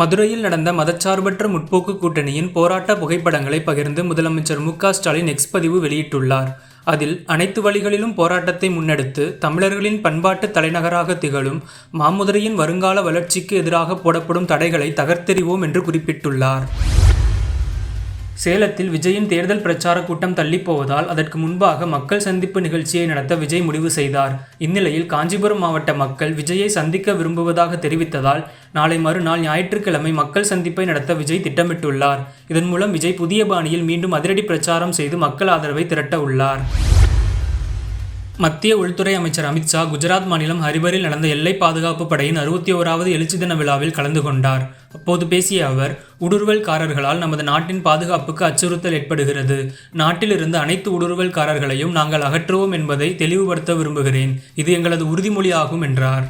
மதுரையில் நடந்த மதச்சார்பற்ற முற்போக்கு கூட்டணியின் போராட்ட புகைப்படங்களை பகிர்ந்து முதலமைச்சர் மு ஸ்டாலின் எக்ஸ் பதிவு வெளியிட்டுள்ளார். அதில் அனைத்து வழிகளிலும் போராட்டத்தை முன்னெடுத்து தமிழர்களின் பண்பாட்டு தலைநகராக திகழும் மாமதுரையின் வருங்கால வளர்ச்சிக்கு எதிராக போடப்படும் தடைகளை தகர்த்தெறிவோம் என்று குறிப்பிட்டுள்ளார். சேலத்தில் விஜயின் தேர்தல் பிரச்சார கூட்டம் தள்ளிப்போவதால் அதற்கு முன்பாக மக்கள் சந்திப்பு நிகழ்ச்சியை நடத்த விஜய் முடிவு செய்தார். இந்நிலையில் காஞ்சிபுரம் மாவட்ட மக்கள் விஜயை சந்திக்க விரும்புவதாக தெரிவித்ததால் நாளை மறுநாள் ஞாயிற்றுக்கிழமை மக்கள் சந்திப்பை நடத்த விஜய் திட்டமிட்டுள்ளார். இதன் மூலம் விஜய் புதிய பாணியில் மீண்டும் அதிரடி பிரச்சாரம் செய்து மக்கள் ஆதரவை திரட்ட உள்ளார். மத்திய உள்துறை அமைச்சர் அமித்ஷா குஜராத் மாநிலம் ஹரிபரில் நடந்த எல்லை பாதுகாப்பு படையின் அறுபத்தி ஓராவது எழுச்சி தின விழாவில் கலந்து கொண்டார். அப்போது பேசிய அவர் ஊடுருவல்காரர்களால் நமது நாட்டின் பாதுகாப்புக்கு அச்சுறுத்தல் ஏற்படுகிறது. நாட்டிலிருந்து அனைத்து ஊடுருவல்காரர்களையும் நாங்கள் அகற்றுவோம் என்பதை தெளிவுபடுத்த விரும்புகிறேன். இது எங்களது உறுதிமொழியாகும் என்றார்.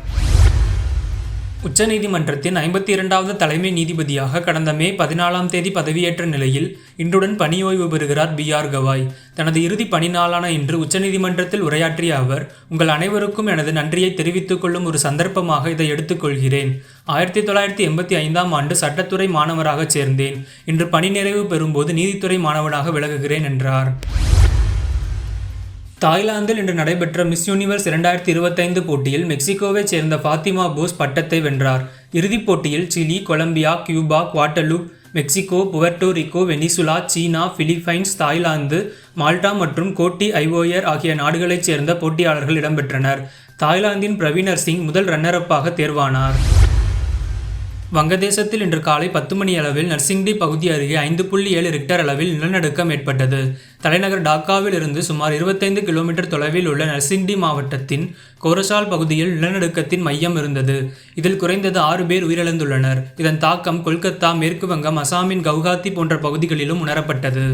உச்சநீதிமன்றத்தின் ஐம்பத்தி இரண்டாவது தலைமை நீதிபதியாக கடந்த மே பதினாலாம் தேதி பதவியேற்ற நிலையில் இன்றுடன் பணி ஓய்வு பெறுகிறார் பி ஆர் கவாய். தனது இறுதி பணி நாளான இன்று உச்சநீதிமன்றத்தில் உரையாற்றிய அவர் உங்கள் அனைவருக்கும் எனது நன்றியை தெரிவித்துக் கொள்ளும் ஒரு சந்தர்ப்பமாக இதை எடுத்துக்கொள்கிறேன் ஆயிரத்தி தொள்ளாயிரத்தி எண்பத்தி ஐந்தாம் ஆண்டு சட்டத்துறை மாணவராக சேர்ந்தேன். இன்று பணி நிறைவு பெறும்போது நீதித்துறை மாணவனாக விலகுகிறேன் என்றார். தாய்லாந்தில் இன்று நடைபெற்ற மிஸ் யூனிவர்ஸ் இரண்டாயிரத்தி இருபத்தைந்து போட்டியில் மெக்சிகோவைச் சேர்ந்த ஃபாத்திமா போஸ் பட்டத்தை வென்றார். இறுதிப் போட்டியில் Chile Colombia Cuba Guadeloupe Mexico Puerto Rico Venezuela China Philippines Thailand Malta மற்றும் கோட்டி ஐவோயர் ஆகிய நாடுகளைச் சேர்ந்த போட்டியாளர்கள் இடம்பெற்றனர். தாய்லாந்தின் பிரவீனர் சிங் முதல் ரன்னரப்பாக தேர்வானார். வங்கதேசத்தில் இன்று காலை பத்து மணி அளவில் நர்சிங்டி பகுதி அருகே ஐந்து புள்ளி ஏழு ரிக்டர் அளவில் நிலநடுக்கம் ஏற்பட்டது. தலைநகர் டாக்காவில் இருந்து சுமார் இருபத்தைந்து கிலோமீட்டர் தொலைவில் உள்ள நர்சிங்டி மாவட்டத்தின் கோரசால் பகுதியில் நிலநடுக்கத்தின் மையம் இருந்தது. இதில் குறைந்தது ஆறு பேர் உயிரிழந்துள்ளனர். இதன் தாக்கம் கொல்கத்தா மேற்கு வங்கம் அசாமின் கவுகாத்தி போன்ற பகுதிகளிலும் உணரப்பட்டது.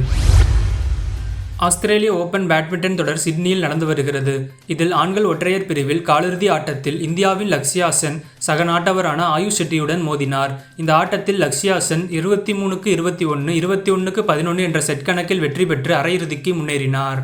ஆஸ்திரேலிய ஓபன் பேட்மிண்டன் தொடர் சிட்னியில் நடந்து வருகிறது. இதில் ஆண்கள் ஒற்றையர் பிரிவில் காலிறுதி ஆட்டத்தில் இந்தியாவின் லக்ஷ்யா சென் சக நாட்டவரான ஆயுஷ் ஷெட்டியுடன் மோதினார். இந்த ஆட்டத்தில் லக்ஷ்யா சென் இருபத்தி மூணுக்கு இருபத்தி ஒன்று இருபத்தி ஒன்றுக்கு பதினொன்று என்ற செட் கணக்கில் வெற்றி பெற்று அரையிறுதிக்கு முன்னேறினார்.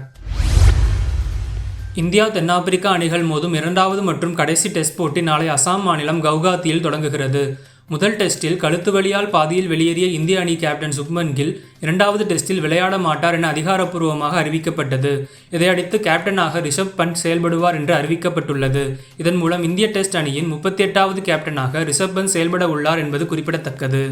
இந்தியா தென்னாப்பிரிக்கா அணிகள் மோதும் இரண்டாவது மற்றும் கடைசி டெஸ்ட் போட்டி நாளை அசாம் மாநிலம் கவுகாத்தியில் தொடங்குகிறது. முதல் டெஸ்டில் கழுத்து வழியால் பாதியில் வெளியேறிய இந்திய அணி கேப்டன் சுப்மன் கில் இரண்டாவது டெஸ்டில் விளையாட மாட்டார் என அதிகாரப்பூர்வமாக அறிவிக்கப்பட்டது. இதையடுத்து கேப்டனாக ரிஷப் பண்ட் செயல்படுவார் என்று அறிவிக்கப்பட்டுள்ளது. இதன் மூலம் இந்திய டெஸ்ட் அணியின் முப்பத்தி எட்டாவது கேப்டனாக ரிஷப் பண்ட் செயல்பட உள்ளார் என்பது குறிப்பிடத்தக்கது.